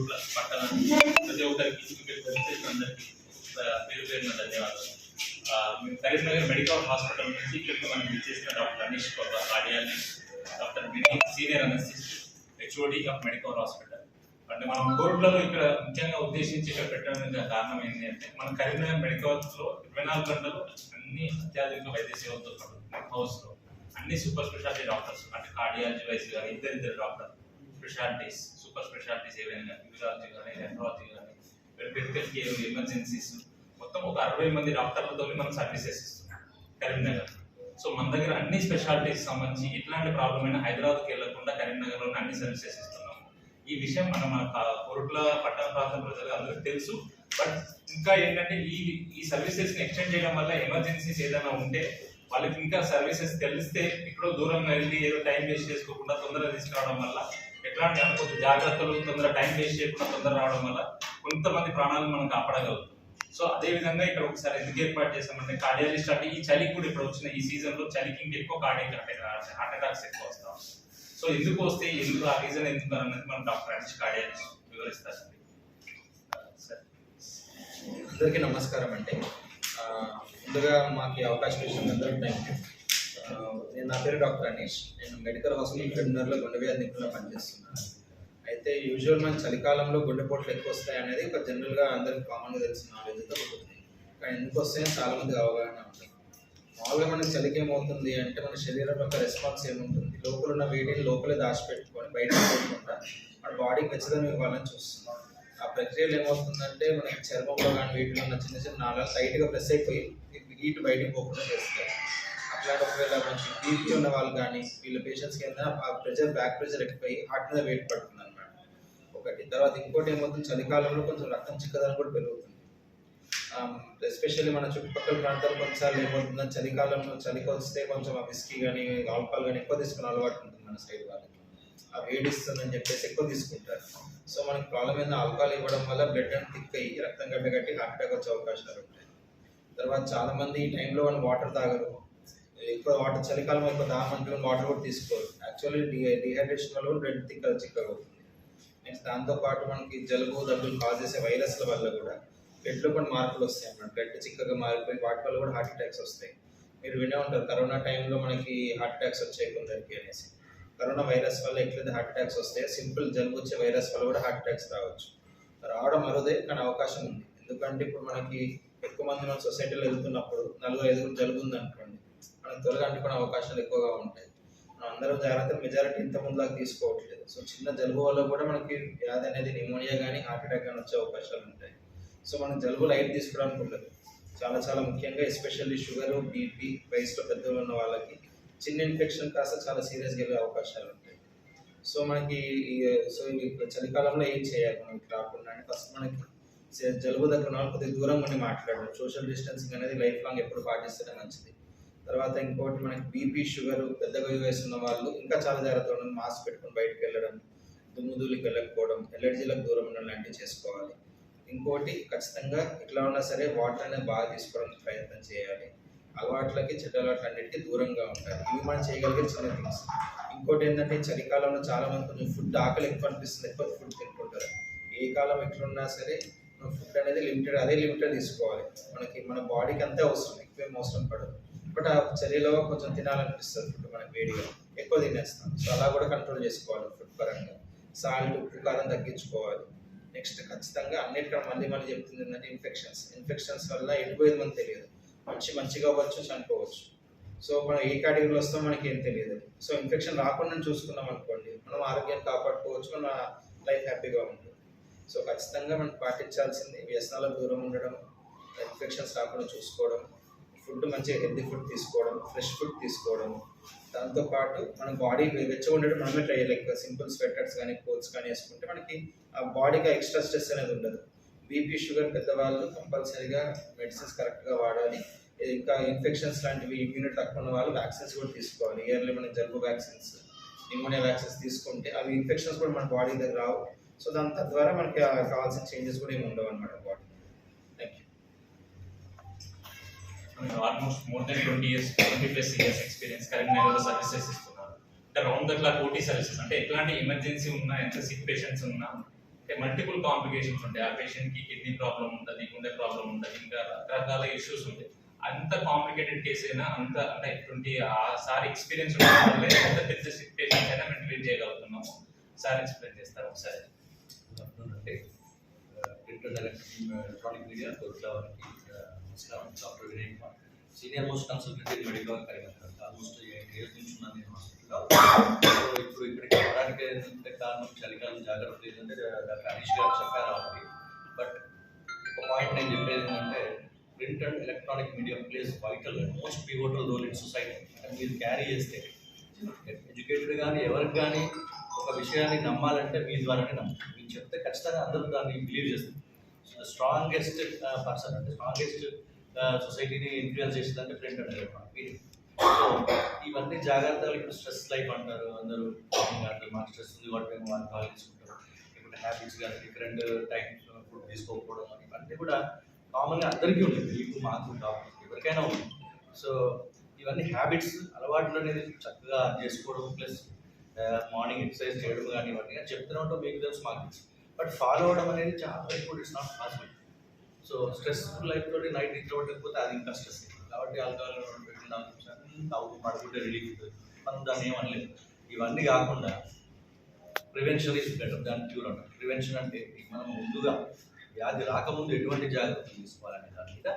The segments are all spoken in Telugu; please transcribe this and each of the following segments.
మీడియా పట్టణ ప్రతి ఒక్కరికి అందరికీ పేరు పేరున ధన్యవాదాలు. కరీంనగర్ మెడికల్ హాస్పిటల్ నుంచి ఇక్కడికి మనం ఇచ్చేసిన డాక్టర్ అనీష్ కొత్త cardiologist doctor Vinay senior anaesthetist HOD of medical hospital. అంటే మనం కోర్టులలో ఇక్కడ ముఖ్యంగా ఉద్దేశించి ఇక్కడ పెట్టడం కారణం ఏంటి అంటే మన కరీంనగర్ మెడికల్స్లో ఇరవై నాలుగు గంటలు అన్ని అత్యాధునిక వైద్య సేవలతో పాటు హౌస్లో అన్ని సూపర్ స్పెషాలిటీ డాక్టర్స్ అంటే కార్డియాలజీ వైస్ కానీ డాక్టర్ స్పెషాలిటీస్ సూపర్ స్పెషాలిటీస్ ఏవైనా కానీ యూరాలజీ కానీ నెఫ్రాలజీ కానీ క్రిటికల్ కేర్ ఎమర్జెన్సీస్ మొత్తం ఒక అరవై మంది డాక్టర్లతో మనం సర్వీసెస్ ఇస్తున్నాం కరీంనగర్. సో మన దగ్గర అన్ని స్పెషాలిటీస్ సంబంధించి ఎట్లాంటి ప్రాబ్లం అయినా హైదరాబాద్కి వెళ్ళకుండా కరీంనగర్లోనే అన్ని సర్వీసెస్ ఇస్తున్నాం ఈ విషయం మన మన కొరుట్ల పట్టణ ప్రాంత ప్రజలు అందరికీ తెలుసు. బట్ ఇంకా ఏంటంటే ఈ ఈ సర్వీసెస్ని ఎక్స్టెండ్ చేయడం వల్ల ఎమర్జెన్సీస్ ఏదైనా ఉంటే వాళ్ళకి ఇంకా సర్వీసెస్ తెలిస్తే ఎక్కడో దూరంగా వెళ్ళి ఏదో టైం వేస్ట్ చేసుకోకుండా తొందరగా తీసుకురావడం వల్ల ఎట్లాంటి కొంచెం జాగ్రత్తలు తొందర టైం వేస్ట్ చేయకుండా తొందర రావడం వల్ల కొంతమంది ప్రాణాలను మనం కాపాడగలుగుతాం. సో అదే విధంగా ఇక్కడ ఒకసారి ఎందుకు ఏర్పాటు చేస్తామంటే కార్డియాలజిస్ట్ అంటే ఈ చలికి కూడా ఇప్పుడు వచ్చిన ఈ సీజన్లో చలికి ఇంకా ఎక్కువ కార్డియక్ హార్ట్ అటాక్స్ ఎక్కువ వస్తాం. సో ఎందుకు వస్తే ఎందుకు ఆ రీజన్ ఎందుకు అనేది మనం డాక్టర్ అనిష్ కార్డియాలజిస్ట్ వివరిస్తారు. సరే. అందరికీ నమస్కారం అండి. ముందుగా మాకు అవకాశం ఇచ్చినందుకు థ్యాంక్ యూ నేను నా పేరు డాక్టర్ అనీష్ నేను మెడికల్ హాస్పిటల్ ఫిబ్రవరిలో గుండె వ్యాధి నిపుణులు పనిచేస్తున్నాను. అయితే యూజువల్ మన చలికాలంలో గుండెపోట్లు ఎక్కువ వస్తాయి అనేది ఒక జనరల్గా అందరికి కామన్గా తెలిసిన నాలెడ్జ్తో ఉంటుంది కానీ ఎందుకు వస్తాయని చాలామంది అవగాహన ఉంటుంది. మామూలుగా మనకి చలికి ఏమవుతుంది అంటే మన శరీరం యొక్క రెస్పాన్స్ ఏముంటుంది? లోపల ఉన్న వేడిని లోపలే దాచిపెట్టుకొని బయట పోకుండా మన బాడీకి ఖచ్చితంగా ఇవ్వాలని చూస్తున్నాం. ఆ ప్రక్రియలో ఏమవుతుందంటే మనకి చర్మంలో కానీ వీటిలో ఉన్న చిన్న చిన్న నాలుగు టైట్గా ప్రెస్ అయిపోయి హీట్ బయటికి పోకుండా చేస్తారు అట్లాంటి ఒకవేళ మనకి బీపీ ఉన్న వాళ్ళు కానీ వీళ్ళ పేషెంట్స్కి ఏదైనా ఆ ప్రెషర్ బ్యాక్ ప్రెషర్ ఎక్కువై హార్ట్ మీద వెయిట్ పడుతుంది అనమాట ఒకటి తర్వాత ఇంకోటి ఏమవుతుంది? చలికాలంలో కొంచెం రక్తం చిక్కదనం కూడా పెరుగుతుంది. ఎస్పెషల్లీ మన చుట్టుపక్కల ప్రాంతాలు కొన్నిసార్లు ఏమవుతుందంటే చలికాలంలో చలికి వస్తే కొంచెం ఆ విస్కీ కానీ ఆల్కహాల్ కానీ ఎక్కువ తీసుకున్న అలవాటు ఉంటుంది మన సైడ్ వాళ్ళకి. ఆ వేడిస్తుందని చెప్పేసి ఎక్కువ తీసుకుంటారు. సో మనకి ప్రాబ్లం ఏంటంటే ఆల్కహాల్ ఇవ్వడం వల్ల బ్లడ్ అండ్ థిక్ అయ్యి రక్తం గడ్డ కట్టి హార్ట్ అటాక్ వచ్చే అవకాశాలు ఉంటాయి. తర్వాత చాలామంది ఈ టైంలో మనం వాటర్ తాగరు. ఎక్కువ వాటర్ చలికాలం ఎక్కువ దాహమంటే వాటర్ కూడా తీసుకోరు. యాక్చువల్లీ డి డిహైడ్రేషన్ వల్ల బ్లడ్ థిక్ చిక్కగా అవుతుంది. నెక్స్ట్ దాంతోపాటు మనకి జలుబు దగ్గులు కాజ్ చేసే వైరస్ల వల్ల కూడా బ్లడ్లో కొన్ని మార్పులు వస్తాయి అన్నమాట. బ్లడ్ చిక్కగా మారిపోయి వాటి వల్ల కూడా హార్ట్ అటాక్స్ వస్తాయి. మీరు వినే ఉంటారు కరోనా టైంలో మనకి హార్ట్ అటాక్స్ వచ్చాయి కొందరికి అనేసి. కరోనా వైరస్ వల్ల ఎట్లయితే హార్ట్ అటాక్స్ వస్తాయో సింపుల్ జలుబు వచ్చే వైరస్ వల్ల కూడా హార్ట్ అటాక్స్ రావచ్చు. రావడం అరుదే కానీ అవకాశం ఉంది. ఎందుకంటే ఇప్పుడు మనకి ఎక్కువ మంది మన సొసైటీలో వెళ్తున్నప్పుడు నలుగురు ఐదుగురు జలుబు ఉంది అనుకోండి మనం త్వరగా అంటుకునే అవకాశాలు ఎక్కువగా ఉంటాయి. మనం అందరం జాగ్రత్త మెజారిటీ ఇంత ముందులాగా తీసుకోవట్లేదు. సో చిన్న జలుబు వల్ల కూడా మనకి వ్యాధి అనేది నిమోనియా కానీ హార్ట్ అటాక్ కానీ వచ్చే అవకాశాలు ఉంటాయి. సో మనం జలుబు లైట్ తీసుకోవడానికి ఉండదు. చాలా చాలా ముఖ్యంగా ఎస్పెషల్లీ షుగర్ బీపీ వయసులో పెద్దలు ఉన్న వాళ్ళకి చిన్న ఇన్ఫెక్షన్ కాస్త చాలా సీరియస్గా వెళ్ళే అవకాశాలు ఉంటాయి. సో మనకి సో ఈ చలికాలంలో ఏం చేయాలి? మనకి రాకుండా అంటే ఫస్ట్ మనకి జలుబు దగ్గర ఉన్న కొద్దిగా దూరం ఉండి మాట్లాడడం. సోషల్ డిస్టెన్సింగ్ అనేది లైఫ్ లాంగ్ ఎప్పుడు పాటిస్తేనే మంచిది. తర్వాత ఇంకోటి మనకి బీపీ షుగర్ పెద్దగా వేస్తున్న ఉన్న వాళ్ళు ఇంకా చాలా జాగ్రత్తగా మాస్క్ పెట్టుకొని బయటకు వెళ్ళడం దుమ్ము వెళ్ళకపోవడం ఎలర్జీలకు దూరం ఉండడం లాంటివి చేసుకోవాలి. ఇంకోటి ఖచ్చితంగా ఎట్లా ఉన్నా సరే వాటర్ అనేది బాగా తీసుకోవడానికి ప్రయత్నం చేయాలి. అలవాట్లకి చెడ్డ అలవాట్లు అన్నిటికీ దూరంగా ఉంటాయి ఇవి మనం చేయగలిగే చిన్న థింగ్స్ ఇంకోటి ఏంటంటే చలికాలంలో చాలా మంది కొంచెం ఫుడ్ ఆకలి ఎక్కువ అనిపిస్తుంది. ఎక్కువ ఫుడ్ తింటుంటారు. ఏ కాలం ఎట్లున్నా సరే మనం ఫుడ్ అనేది లిమిటెడ్ అదే లిమిటెడ్ తీసుకోవాలి. మనకి మన బాడీకి అంతే అవసరం. ఎక్కువేం అవసరం పడదు. బట్ ఆ చలిలో కొంచెం తినాలనిపిస్తుంది ఫుడ్ మనకి వేడిగా. ఎక్కువ తినేస్తాం. సో అలా కూడా కంట్రోల్ చేసుకోవాలి ఫుడ్ పరంగా. సాల్ట్ ఉప్పు కారం తగ్గించుకోవాలి. నెక్స్ట్ ఖచ్చితంగా అన్నిటికన్నా మళ్ళీ మళ్ళీ చెప్తుంది ఏంటంటే ఇన్ఫెక్షన్స్ ఇన్ఫెక్షన్స్ వల్ల ఎండిపోయేది మనకు తెలియదు. మంచి మంచిగా అవ్వచ్చు చనిపోవచ్చు. సో మనం ఏ కేటగిరీలో వస్తాం మనకి ఏం తెలియదు. సో ఇన్ఫెక్షన్ రాకుండా చూసుకున్నాం అనుకోండి మనం ఆరోగ్యాన్ని కాపాడుకోవచ్చు మన లైఫ్ హ్యాపీగా ఉంటుంది. సో ఖచ్చితంగా మనం పాటించాల్సింది వ్యసనాలకు దూరం ఉండడం ఇన్ఫెక్షన్స్ రాకుండా చూసుకోవడం ఫుడ్ మంచిగా హెల్తీ ఫుడ్ తీసుకోవడం ఫ్రెష్ ఫుడ్ తీసుకోవడం. దాంతోపాటు మన బాడీ వెచ్చగా ఉండడం మనమే ట్రై లైక్ సింపుల్ స్వెటర్స్ కానీ కోట్స్ కానీ వేసుకుంటే మనకి ఆ బాడీకి ఎక్స్ట్రా స్ట్రెస్ అనేది ఉండదు. బీపీ షుగర్ పెద్దవాళ్ళు కంపల్సరీగా మెడిసిన్స్ కరెక్ట్గా వాడాలి. ఇంకా ఇన్ఫెక్షన్స్ లాంటివి ఇమ్యూనిటీ తక్కువ ఉన్న వాళ్ళు వ్యాక్సిన్స్ కూడా తీసుకోవాలి. ఇయర్లీ మన జలుబు వ్యాక్సిన్స్ నిమోనియా వ్యాక్సిన్స్ తీసుకుంటే అవి ఇన్ఫెక్షన్స్ కూడా మన బాడీ దగ్గర రావు. సో దాని తద్వారా మనకి కావాల్సిన చేంజెస్ కూడా ఏమి ఉండవు అనమాట body almost more than twenty years twenty plus years experience కరీంనగర్లో సర్వీసెస్ ఇస్తున్నారు అంటే round the clock OT services అంటే ఎట్లాంటి ఎమర్జెన్సీ ఉన్నా ఎంత సిక్ పేషెంట్స్ ఉన్నా అంటే మల్టిపుల్ కాంప్లికేషన్స్ ఉంటాయి. ఆ పేషెంట్కి కిడ్నీ ప్రాబ్లం ఉంటుంది గుండె ప్రాబ్లం ఉంటుంది ఇంకా రకరకాల ఇష్యూస్ ఉంటాయి. అంత కాంప్లికేటెడ్ కేసు అయినా అంత అంటే ట్వంటీ ఆ సార్ ఎక్స్పీరియన్స్ ఉండడం ఎంత పెద్ద సిక్ పేషెంట్స్ అయినా మేము ట్రీట్ చేయగలుగుతున్నాము సార్ ఎక్స్ప్లెయిన్ చేస్తారు ఒకసారి. అంటే ప్రింట్ ఎలక్ట్రానిక్ మీడియా వారికి నమస్కారం doctor Vinay Kumar senior most consultant medical Karimnagar almost eight years నుంచి ఉన్నాను నేను హాస్పిటల్లో ఇప్పుడు ఇక్కడికి రావడానికి కారణం చలికాలం జాగ్రత్త ఏంటంటే డాక్టర్ అనీష్ గారు చెప్పారు ఆల్రెడీ. బట్ ఒక పాయింట్ నేను చెప్పేది ఏంటంటే print and electronic media plays vital most pivotal role in society అంటే మీరు క్యారీ చేస్తే ఎడ్యుకేటెడ్ కానీ ఎవరికి కానీ ఒక విషయాన్ని నమ్మాలంటే మీ ద్వారానే నమ్మాలి మీరు చెప్తే ఖచ్చితంగా అందరూ దాన్ని బిలీవ్ చేస్తారు. స్ట్రాంగెస్ట్ పర్సన్ uh, అంటే స్ట్రాంగెస్ట్ సొసైటీని ఇన్ఫ్లుయెన్స్ చేసేదంటే ప్రింట్ అండ్ సో ఇవన్నీ జాగ్రత్తలు ఇప్పుడు స్ట్రెస్ లైఫ్ అంటారు అందరూ. అంటారు మాకు స్ట్రెస్ ఉంది కాబట్టి మేము ఆల్కహాల్ తీసుకుంటారు ఇప్పుడు హ్యాబిట్స్ కానీ డిఫరెంట్ టైమ్స్ ఫుడ్ తీసుకోకపోవడం అని ఇవన్నీ కూడా కామన్గా అందరికీ ఉంటుంది మీకు మాకు ఎవరికైనా ఉంది సో ఇవన్నీ హ్యాబిట్స్ అలవాట్లు అనేది చక్కగా చేసుకోవడం ప్లస్ మార్నింగ్ ఎక్సర్సైజ్ చేయడం కానీ ఇవన్నీ కానీ చెప్తూనే ఉంటాం. మీకు తెలుసు మాకు బట్ ఫాలో అవడం అనేది చాలా important it's not possible so stressful life తోటి నైట్ నిద్ర పట్టకపోతే అది ఇంకా స్ట్రెస్ కాబట్టి ఆల్కహాల్ పెట్టిన తాగు పడుకుంటే రిలీఫ్ ఉంటుంది మనం దాన్ని ఏమనలేదు ఇవన్నీ కాకుండా prevention is better than cure అంటారు. ప్రివెన్షన్ అంటే మనం ముందుగా వ్యాధి రాకముందు ఎటువంటి జాగ్రత్తలు తీసుకోవాలనే దాని మీద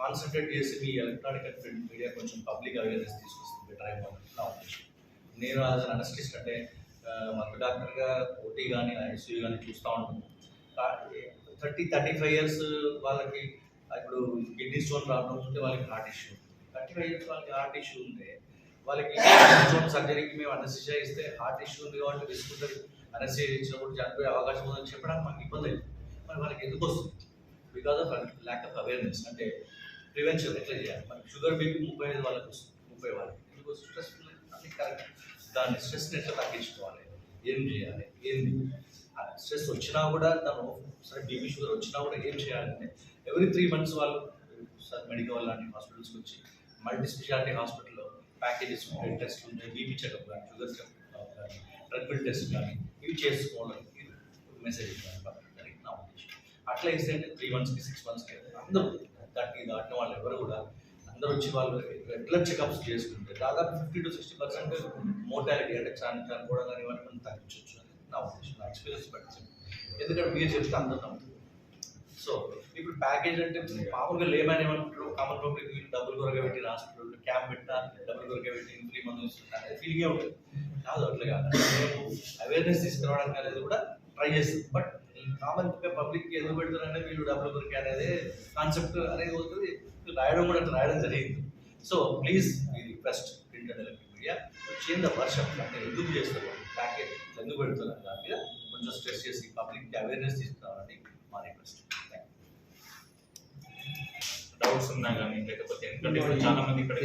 కాన్సన్ట్రేట్ చేసి మీ ఎలక్ట్రానిక్ అండ్ ప్రింట్ మీడియా కొంచెం పబ్లిక్ అవేర్నెస్ తీసుకొస్తుంది. బెటర్ ఏమో నా ఉద్దేశం. నేను యాజ్ అన్ అనస్టిస్ట్ అంటే మందు డాక్టర్గా ఓటీ కానీ ఐసీయూ కానీ చూస్తూ ఉంటాను. థర్టీ థర్టీ ఫైవ్ ఇయర్స్ వాళ్ళకి ఇప్పుడు కిడ్నీ స్టోన్ ప్రాబ్లం ఉంటే వాళ్ళకి heart issue thirty five years వాళ్ళకి హార్ట్ ఇష్యూ ఉంటే వాళ్ళకి స్టోన్ సర్జరీకి మేము అనస్థిషియా ఇస్తే హార్ట్ ఇష్యూ ఉంది కాబట్టి రిస్క్ ఉంటుంది ఇచ్చినప్పుడు చనిపోయే అవకాశం ఉందని చెప్పడానికి మాకు ఇబ్బంది అయింది మరి వాళ్ళకి ఎందుకు వస్తుంది? Because of lack of awareness అంటే ప్రివెన్షన్ ఎట్లా చేయాలి? మనకి షుగర్ బీపీ ముప్పై ఐదు వాళ్ళకి వస్తుంది. ముప్పై వాళ్ళకి. ఎందుకు స్ట్రెస్ అన్ని కరెక్ట్ దాన్ని స్ట్రెస్ని ఎట్లా తగ్గించుకోవాలి? ఏం చేయాలి? ఏంది? స్ట్రెస్ వచ్చినా కూడా తను సరే బీపీ షుగర్ వచ్చినా కూడా ఏం చేయాలంటే ఎవ్రీ త్రీ మంత్స్ వాళ్ళు సార్ మెడికల్ లాంటి హాస్పిటల్స్కి వచ్చి మల్టీ స్పెషాలిటీ హాస్పిటల్లో ప్యాకేజెస్ బ్లడ్ టెస్ట్ ఉంటాయి బీపీ చెకప్ కానీ షుగర్ చెకప్ కానీ ట్రెడ్మిల్ టెస్ట్ కానీ ఇవి చేసుకోవాలని మెసేజ్ ఇవ్వాలి నా ఉద్దేశం. అట్లా ఇస్తే అంటే త్రీ మంత్స్కి సిక్స్ మంత్స్కి అందరూ థర్టీ దాటిన వాళ్ళు ఎవరు కూడా అందరూ వచ్చి వాళ్ళు రెగ్యులర్ చెకప్స్ చేసుకుంటే దాదాపు fifty to sixty percent mortality అంటే చని చనిపోవడం కానీ మనం తగ్గించవచ్చు. అని నా ఉద్దేశం నా ఎక్స్పీరియన్స్ బట్టి ఎందుకంటే మీరు చెప్తే అందరూ నమ్ముతుంది సో ఇప్పుడు ప్యాకేజ్ అంటే మామూలుగా లేమని ఏమంటారు? కామన్ పబ్లిక్ డబ్బులు కొరగా పెట్టి హాస్పిటల్ క్యాంప్ పెట్టినా డబ్బులు కొరగా పెట్టి ఫ్రీ మందు ఇస్తున్నారు అనేది ఫీలింగే ఉంటుంది కాదు అట్లా కాదు. మేము అవేర్నెస్ తీసుకురావడానికి అనేది కూడా ట్రై చేస్తాం బట్ కామన్ పబ్లిక్ ఎందుకు పెడుతున్నారంటే మీరు వీళ్ళు డబ్బులు కొరకే అనేది కాన్సెప్ట్ అనేది అవుతుంది రాయడం కూడా రాయడం జరిగింది. సో ప్లీజ్ ఈ request print electric media change వర్షం అంటే ఎందుకు చేస్తారు ప్యాకేజ్ ఎందుకు పెడుతున్నారు. దాని మీద కొంచెం స్ట్రెస్ చేసి పబ్లిక్ అవేర్నెస్ తీసుకురావాలని మా రిక్వెస్ట్ డౌట్స్ ఉన్నా కానీ లేకపోతే ఎందుకంటే ఇప్పుడు చాలా మంది ఇక్కడ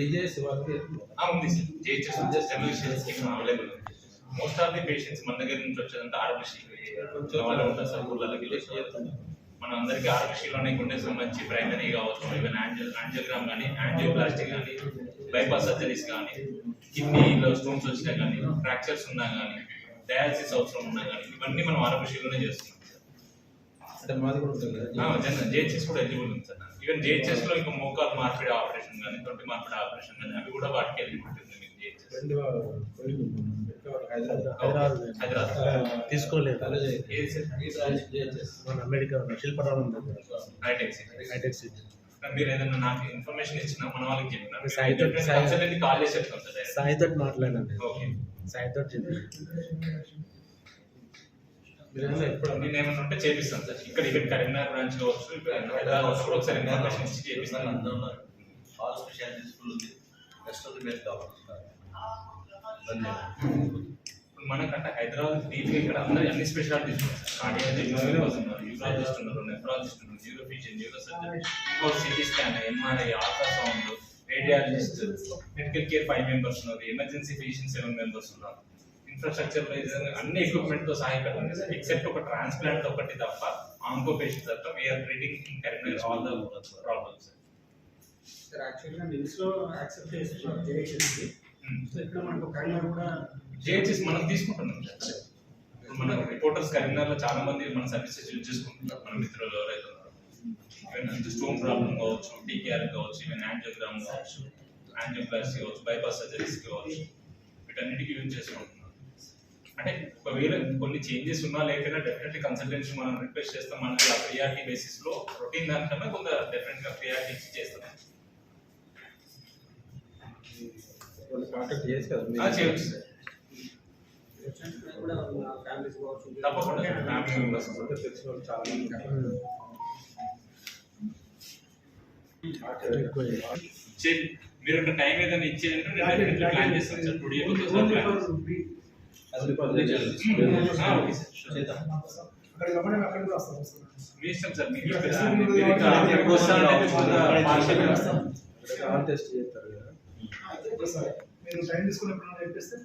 ఉంది సార్. జేహెచ్ఎస్ అవైలబుల్ ఉంది. మోస్ట్ ఆఫ్ ది పేషెంట్స్ మన దగ్గర నుంచి వచ్చేదంతా వాళ్ళు ఉంటారు సార్ ఊళ్ళకి మన అందరికి ఆరోగ్యశ్రీలోనే గుండె సంబంధించి ప్రైమరీ కావచ్చు ఈవెన్ యాంజిల్ యాంజియోగ్రామ్ కానీ యాంజియోప్లాస్టిక్ కానీ బైపాస్ సర్జరీస్ కానీ కిడ్నీలో స్టోన్స్ వచ్చినా కానీ ఫ్రాక్చర్స్ ఉన్నా కానీ డయాలసిస్ అవసరం ఉన్నా కానీ ఇవన్నీ మనం ఆరోగ్యశ్రీలోనే చేస్తున్నాం. అంటే మాది కూడా ఉంటుంది కదా. జనరల్ జేహెచ్ఎస్ కూడా ఎలిజిబుల్ ఉంది సార్. ఈవెన్ జేహెచ్ఎస్లో ఇంకా మోకాలు మార్పిడి ఆపరేషన్ కానీ తొట్టి మార్పిడి ఆపరేషన్ కానీ అవి కూడా వాటికి ఎలిజిబుల్ ఉంటుంది మీకు జేహెచ్ఎస్ రెండు హైదరాబాద్. హైదరాబాద్. హైదరాబాద్. తీసుకోలేదు. మన అమెరికా శిల్పరామం దగ్గర హైటెక్ హైటెక్ సిటీ. మీరు ఏదైనా నాకు ఇన్ఫర్మేషన్ ఇచ్చినా మన వాళ్ళకి చెప్పినా? సాయితో- కాల్ చేసి చెప్తాం సార్ direct. సాయితో మాట్లాడాను ఓకే. సాయితో చెప్పి మీరు ఏమన్నా ఎప్పుడు నేను ఏమైనా ఉంటే చేపిస్తాను సార్. ఇక్కడ ఇక్కడ కరీంనగర్ బ్రాంచ్ కావచ్చు ఇక్కడ హైదరాబాద్ కూడా ఒకసారి ఇన్ఫర్మేషన్ ఇచ్చి చేపిస్తాను. అందరూ ఉన్నారు. ఆల్ స్పెషాలిటీ స్కూల్ ఉంది. ఇప్పుడు మనకంటే హైదరాబాద్ డీప్ ఇక్కడ అందరూ అన్ని స్పెషాలిటీస్ సార్ కార్డియాలజిస్ట్ ఉన్నారు యూరాలజిస్ట్ ఉన్నారు నెఫ్రాలజిస్ట్ ఉన్నారు న్యూరోఫిజియన్ న్యూరో సర్జన్ ఇంకో CT scan MRI ultrasound radiologist medical care five members ఉన్నారు ఎమర్జెన్సీ ఫిజిషియన్ సెవెన్ మెంబర్స్ ఉన్నారు. ఇన్ఫ్రాస్ట్రక్చర్ అన్ని ఎక్విప్మెంట్తో ఉంది సార్ ఎక్సెప్ట్ ఒక ట్రాన్స్ప్లాంట్ ఒకటి తప్ప ఆంకో పేషెంట్ తప్ప we're treating in Karimnagar all the problems sir యాక్చువల్గా నిమ్స్లో యాక్సెప్ట్ చేస్తున్నారు జేహెచ్ఎస్కి సో ఇక్కడ మనకు కరీంనగర్ కూడా జిహెచ్ఎస్ మనం తీసుకుంటున్నాం మన రిపోర్టర్స్ కరీంనగర్లో చాలా మంది మన సర్వీసెస్ యూజ్ చేసుకుంటున్నారు. మన మిత్రులు ఎవరైతే ఉన్నారో. స్టోన్ ప్రాబ్లం కావచ్చు టీకేఆర్ కావచ్చు ఈవెన్ యాంజియోగ్రామ్ కావచ్చు యాంజియోప్లాస్టీ కావచ్చు బైపాస్ సర్జరీస్ కావచ్చు వీటన్నిటికీ యూజ్ చేసుకుంటున్నాం అంటే ఒకవేళ కొన్ని చేంజెస్ ఉన్నా లేకపోయినా డెఫినెట్లీ కన్సల్టెన్సీ మనం రిక్వెస్ట్ చేస్తాం మనకి ఆ ప్రియారిటీ బేసిస్లో రొటీన్ దానికన్నా కొంత డెఫినెట్గా ప్రియారిటీ ఇచ్చి చేస్తాం. వాళ్ళు కాంటాక్ట్ చేసి కదా ఆ, చేయొచ్చు సార్ తప్పకుండా సార్. ఫ్యామిలీ మెంబర్స్ అందరూ తెలిసిన వాళ్ళు చాలా మంది ఉన్నారు. ఎక్కువ చేయాలి. చే- మీరు ఒక టైం ఏదైనా ఇచ్చేదంటే నేను డెఫినెట్లీ ప్లాన్ చేస్తాను సార్ టూ డేస్ ఒకసారి ప్లాన్ అది పబ్లిక్ ఆ, ఓకే సార్ sure. చేద్దాం అక్కడికి రమ్మని అక్కడ కూడా వస్తాం సార్ మీ ఇష్టం సార్ మీకు ఇక్కడ ఇష్టం. ఫెసిలిటీ మీరు ఇంకా ఉంది. ఎప్పుడు వస్తారంటే కొంత partial గా వస్తాం. ఇక్కడ కాల్ టెస్ట్ చేస్తారు కదా సార్ మీరు టైం తీసుకున్నప్పుడు చెప్పేస్తే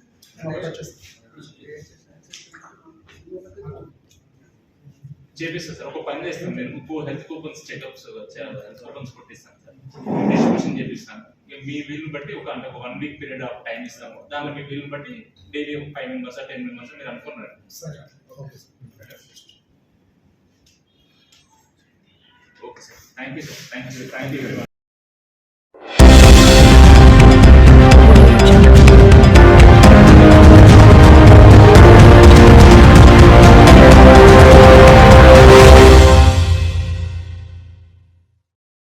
చేపిస్తాను సార్ ఒక పని చేస్తాం నేను ఇంకో health coupons checkups health coupons కొట్టిస్తాను sir. Distribution చేపిస్తాను మీ వీలు బట్టి ఒక అంటే ఒక one week period of time ఇస్తాము. దానిలో మీ వీలు బట్టి డైలీ ఒక ఫైవ్ మెంబర్స్ టెన్ మెంబర్స్ మీరు అనుకున్నారు. సరే okay sir. Okay sir. Thank you sir thank you thank you very much